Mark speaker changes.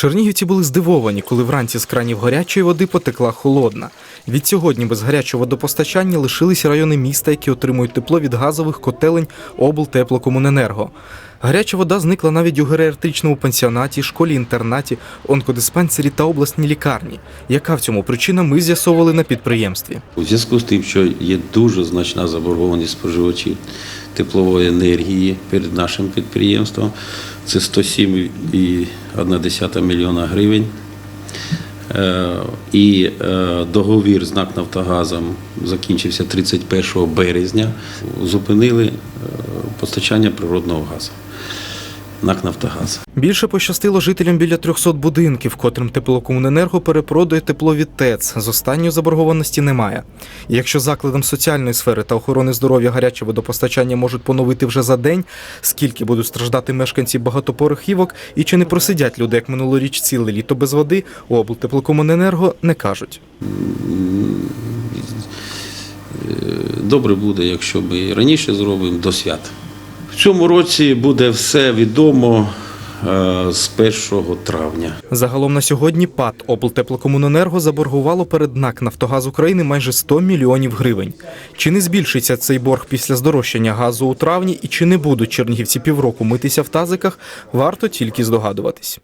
Speaker 1: Чернігівці були здивовані, коли вранці з кранів гарячої води потекла холодна. Від сьогодні без гарячого водопостачання лишилися райони міста, які отримують тепло від газових котелень облтеплокомуненерго. Гаряча вода зникла навіть у геріатричному пансіонаті, школі-інтернаті, онкодиспансері та обласній лікарні. Яка в цьому причина, ми з'ясовували на підприємстві.
Speaker 2: У зв'язку з тим, що є дуже значна заборгованість споживачів теплової енергії перед нашим підприємством, це 107,1 мільйона гривень. Е, І е, договір з НАК Нафтогазом закінчився 31 березня. Зупинили е, постачання природного газу. НАК Нафтогаз.
Speaker 1: Більше пощастило жителям біля 300 будинків, котрим теплокомуненерго перепродує тепло від ТЕЦ. З останньої заборгованості немає. І якщо закладам соціальної сфери та охорони здоров'я гаряче водопостачання можуть поновити вже за день, скільки будуть страждати мешканці багатоповерхівок і чи не просидять люди, як минулоріч ціле літо без води, у облтеплокомуненерго не кажуть.
Speaker 2: Добре буде, якщо ми раніше зробимо до свят. В цьому році буде все відомо е, з 1 травня.
Speaker 1: Загалом на сьогодні ПАД облтеплокомуненерго заборгувало перед НАК Нафтогаз України майже 100 мільйонів гривень. Чи не збільшиться цей борг після здорожчання газу у травні і чи не будуть чернігівці півроку митися в тазиках, варто тільки здогадуватись.